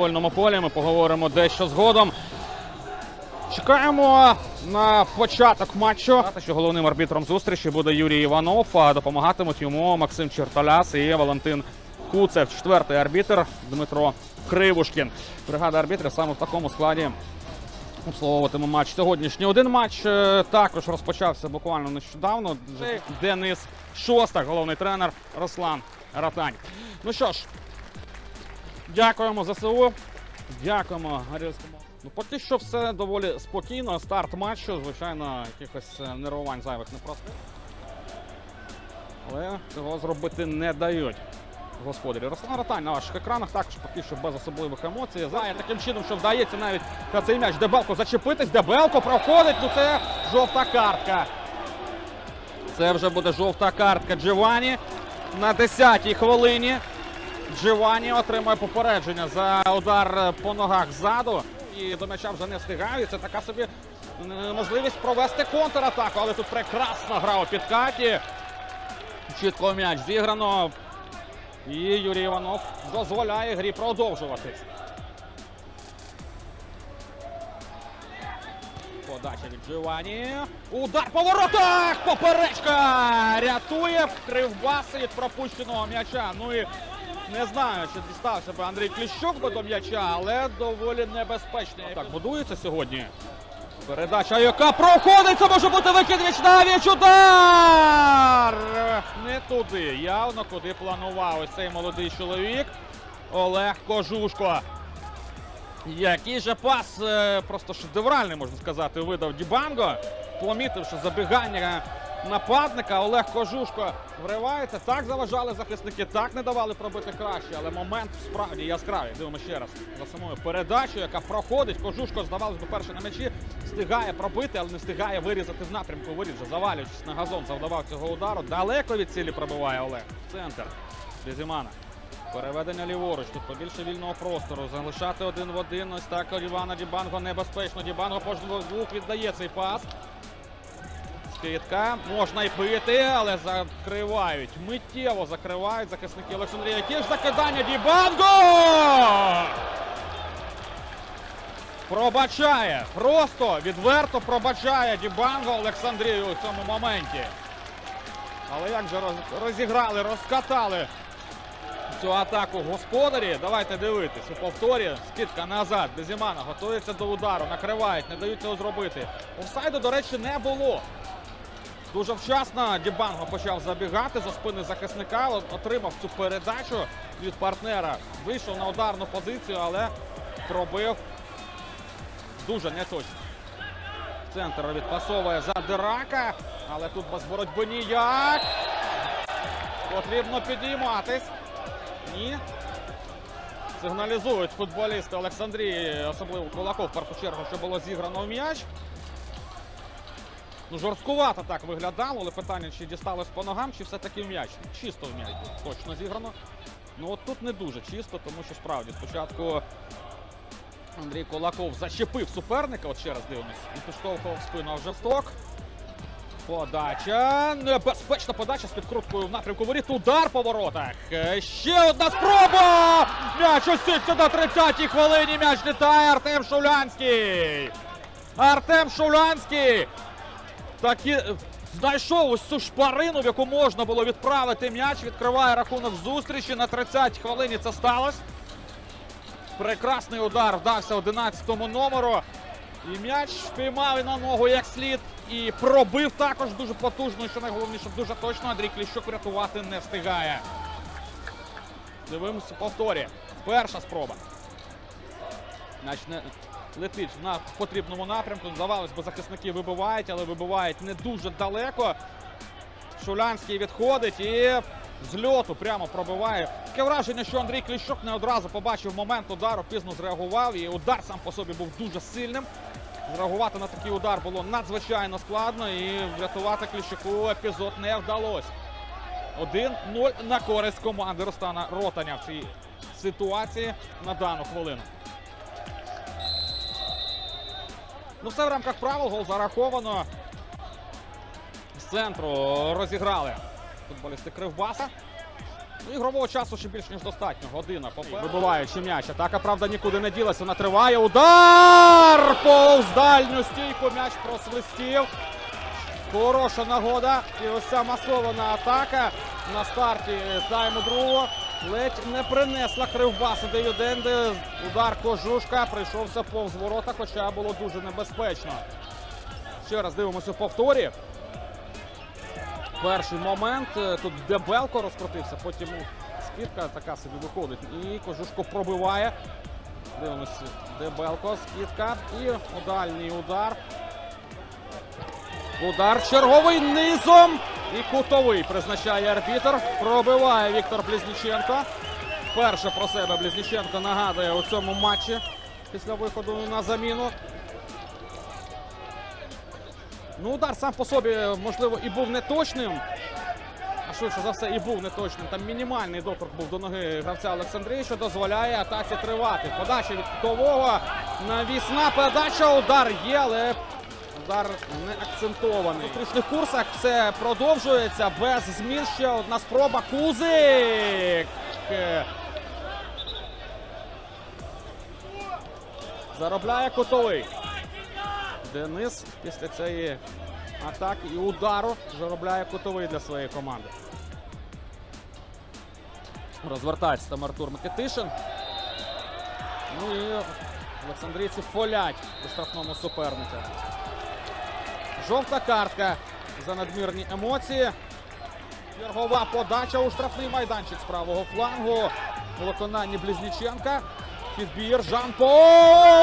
футбольному полі. Ми поговоримо дещо згодом. Чекаємо на початок матчу. Що головним арбітром зустрічі буде Юрій Іванов, а допомагатимуть йому Максим Черталяс і Валентин Куцев. Четвертий арбітр Дмитро Кривушкін. Бригада арбітрів саме в такому складі обслуговуватиме матч сьогоднішній. Один матч е, також розпочався буквально нещодавно. Денис Шостак, головний тренер Руслан Ратань. Ну що ж, дякуємо ЗСУ. Дякуємо Гарівському. Ну, поки що все доволі спокійно. Старт матчу, звичайно, якихось е, нервувань зайвих не простих. Але цього зробити не дають господарі. Руслан Ратань на ваших екранах також поки що без особливих емоцій. Знає таким чином, що вдається навіть на цей м'яч Дебелко зачепитись. Дебелко проходить. Ну це жовта картка. Це вже буде жовта картка Джовані на 10-й хвилині. Джовані отримує попередження за удар по ногах ззаду. І до м'яча вже не встигає. Це така собі е, можливість провести контратаку. Але тут прекрасна гра у підкаті. Чітко м'яч зіграно. І Юрій Іванов дозволяє грі продовжуватись. Подача від Джовані. Удар по воротах! Поперечка! Рятує кривбаси від пропущеного м'яча. Ну і не знаю, чи дістався би Андрій Кліщук би до м'яча, але доволі небезпечний. Так, будується сьогодні. Передача, яка проходить, це може бути викид м'яч навіч. Удар! Не туди. Явно куди планував ось цей молодий чоловік. Олег Кожушко. Який же пас, е, просто шедевральний, можна сказати, видав Дібанго. Помітивши забігання нападника, Олег Кожушко вривається. Так заважали захисники, так не давали пробити краще, але момент справді яскравий. Дивимося ще раз за самою передачею, яка проходить. Кожушко, здавалось би, перший на м'ячі, встигає пробити, але не встигає вирізати в напрямку. Виріз, вже завалюючись на газон, завдавав цього удару. Далеко від цілі пробиває Олег. В центр. Безімана. Переведення ліворуч. Тут побільше вільного простору. Залишати один в один. Ось так Івана Дібанго небезпечно. Дібанго по двох віддає цей пас. Скидка. Можна й бити, але закривають. Миттєво закривають захисники Олександрія. Які ж закидання Дібанго! Пробачає. Просто відверто пробачає Дібанго Олександрію у цьому моменті. Але як же розіграли, розкатали цю атаку господарі. Давайте дивитись. У повторі скидка назад. Безімана готується до удару. Накривають, не дають цього зробити. Офсайду, до речі, не було. Дуже вчасно Дібанго почав забігати за спини захисника, отримав цю передачу від партнера. Вийшов на ударну позицію, але пробив дуже неточно. Центр відпасовує за Дирака, але тут без боротьби ніяк. Потрібно підійматись. Ні. Сигналізують футболісти Олександрії, особливо Кулаков в першу чергу, що було зіграно в м'яч. Ну, жорсткувато так виглядало, але питання, чи дісталось по ногам, чи все-таки в м'яч. Чисто в м'яч точно зіграно. Ну от тут не дуже чисто, тому що справді спочатку Андрій Кулаков зачепив суперника. От ще раз дивимось. І підштовхував в спину вже сток. Подача. Небезпечна подача з підкруткою в напрямку воріт. Удар по воротах. Ще одна спроба! М'яч осіться на 30-й хвилині. М'яч літає Артем Шулянський. Артем Шулянський. Такі е, знайшов ось цю шпарину, в яку можна було відправити м'яч. Відкриває рахунок зустрічі. На 30-й хвилині це сталося. Прекрасний удар вдався 11-му номеру. І м'яч впіймав на ногу як слід. І пробив також дуже потужно. І що найголовніше, дуже точно Андрій Кліщук рятувати не встигає. Дивимося повторі. Перша спроба. М'яч не летить на потрібному напрямку. Здавалось би, захисники вибивають, але вибивають не дуже далеко. Шулянський відходить і з льоту прямо пробиває. Таке враження, що Андрій Кліщук не одразу побачив момент удару, пізно зреагував. І удар сам по собі був дуже сильним. Зреагувати на такий удар було надзвичайно складно і врятувати Кліщуку епізод не вдалося. 1-0 на користь команди Рустана Ротаня в цій ситуації на дану хвилину. Ну, все в рамках правил, гол зараховано. З центру розіграли футболісти Кривбаса. Ну, ігрового часу ще більш ніж достатньо. Година попереду. Вибиваючи м'яч. Атака, правда, нікуди не ділася. Вона триває. Удар! Повз дальню стійку. М'яч просвистів. Хороша нагода. І ось ця масована атака на старті тайму другого. Ледь не принесла кривбаса до Юденди. Удар кожушка прийшовся повз ворота, хоча було дуже небезпечно. Ще раз дивимося в повторі. Перший момент. Тут Дебелко розкрутився, потім скидка така собі виходить. І кожушко пробиває. Дивимося. Дебелко, скидка. І дальній удар. Удар черговий низом. І кутовий призначає арбітр. Пробиває Віктор Близніченко. Перше про себе Близніченко нагадує у цьому матчі після виходу на заміну. Ну, удар сам по собі, можливо, і був неточним. А швидше за все і був неточним. Там мінімальний доторк був до ноги гравця Олександрії, що дозволяє атаці тривати. Подача від кутового. Навісна передача. Удар є, але удар не акцентований. У зустрічних курсах все продовжується без змін. Ще одна спроба. Кузик. Заробляє кутовий. Денис після цієї атаки і удару заробляє кутовий для своєї команди. Розвертається там Артур Микитишин. Ну і Олександрійці фолять у штрафному суперника. Жовта картка за надмірні емоції. Чергова подача у штрафний майданчик з правого флангу. У виконанні Близніченка. Підбір Жан-По.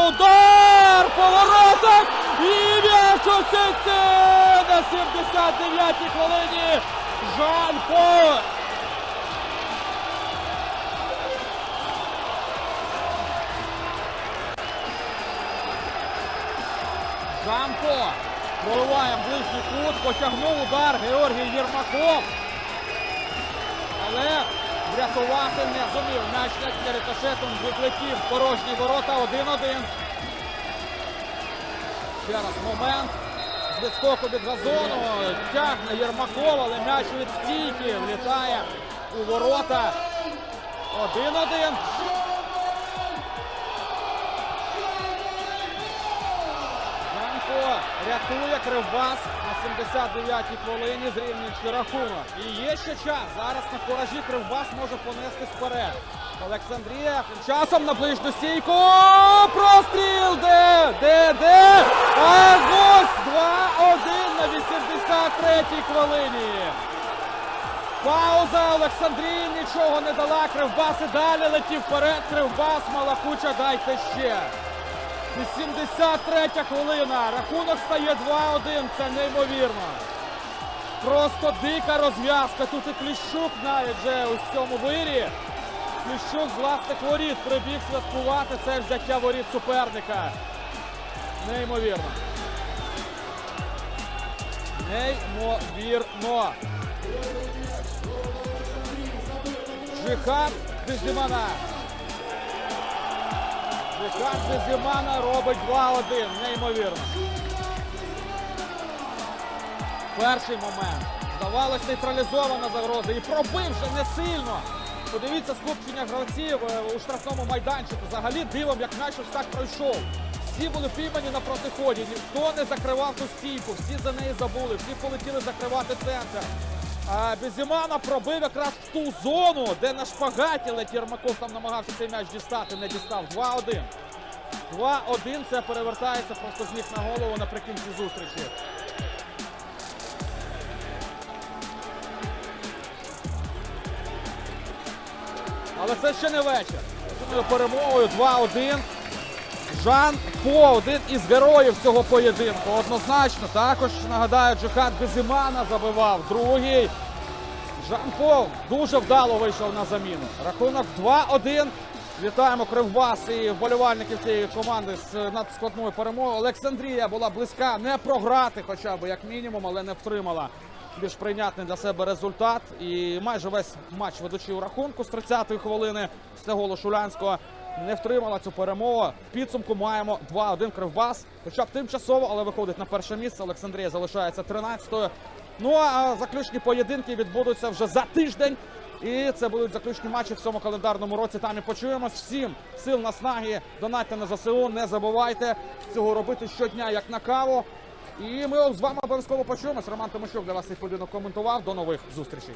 Удар! Повороток! І сітці! На 79-й хвилині. Жан-По! Жан-По проливає ближній кут, потягнув удар Георгій Єрмаков. Але врятувати не зумів. М'яч на рикошетом відлетів порожні ворота 1-1. Ще раз момент. З відскоку від газону тягне Єрмаков, але м'яч від стійки влітає у ворота. 1-1. Рятує Кривбас на 79-й хвилині зрівнюючи рахунок. І є ще час. Зараз на куражі Кривбас може понестись вперед. Олександрія тим часом на ближню стійку. Простріл! Де? Де? Де? А ось 2-1 на 83-й хвилині. Пауза Олександрії нічого не дала. Кривбас і далі летів вперед. Кривбас, Малакуча, дайте ще. 83 хвилина. Рахунок стає 2-1. Це неймовірно. Просто дика розв'язка. Тут і Кліщук навіть вже у цьому вирі. Кліщук з власних воріт прибіг святкувати це взяття воріт суперника. Неймовірно. Неймовірно. Жихат Безімана. Жихат Безімана робить 2-1. Неймовірно. Перший момент. Здавалось, нейтралізована загроза. І пробив вже не сильно. Подивіться скупчення гравців е, у штрафному майданчику. Взагалі дивом, як ось так пройшов. Всі були піймані на протиході. Ніхто не закривав ту стійку. Всі за неї забули. Всі полетіли закривати центр. Безімана пробив якраз в ту зону, де на шпагаті ледь Єрмаков там намагався цей м'яч дістати, не дістав. 2-1. 2-1 це перевертається просто з ніг на голову наприкінці зустрічі. Але це ще не вечір. Перемогою 2-1. Жан По, один із героїв цього поєдинку. Однозначно. Також нагадаю, Джихад Безімана забивав. Другий. Жан По дуже вдало вийшов на заміну. Рахунок 2-1. Вітаємо Кривбас і вболівальників цієї команди з надскладною перемогою. Олександрія була близька не програти, хоча б як мінімум, але не втримала більш прийнятний для себе результат. І майже весь матч ведучи у рахунку з 30-ї хвилини після голу Шулянського не втримала цю перемогу. В підсумку маємо 2-1 Кривбас. Хоча б тимчасово, але виходить на перше місце. Олександрія залишається 13-ю. Ну а заключні поєдинки відбудуться вже за тиждень І це будуть заключні матчі в цьому календарному році. Там і почуємось. Всім сил наснаги, донатьте на ЗСУ. Не забувайте цього робити щодня, як на каву. І ми з вами обов'язково почуємось. Роман Тимощук для вас цей поєдинок коментував. До нових зустрічей.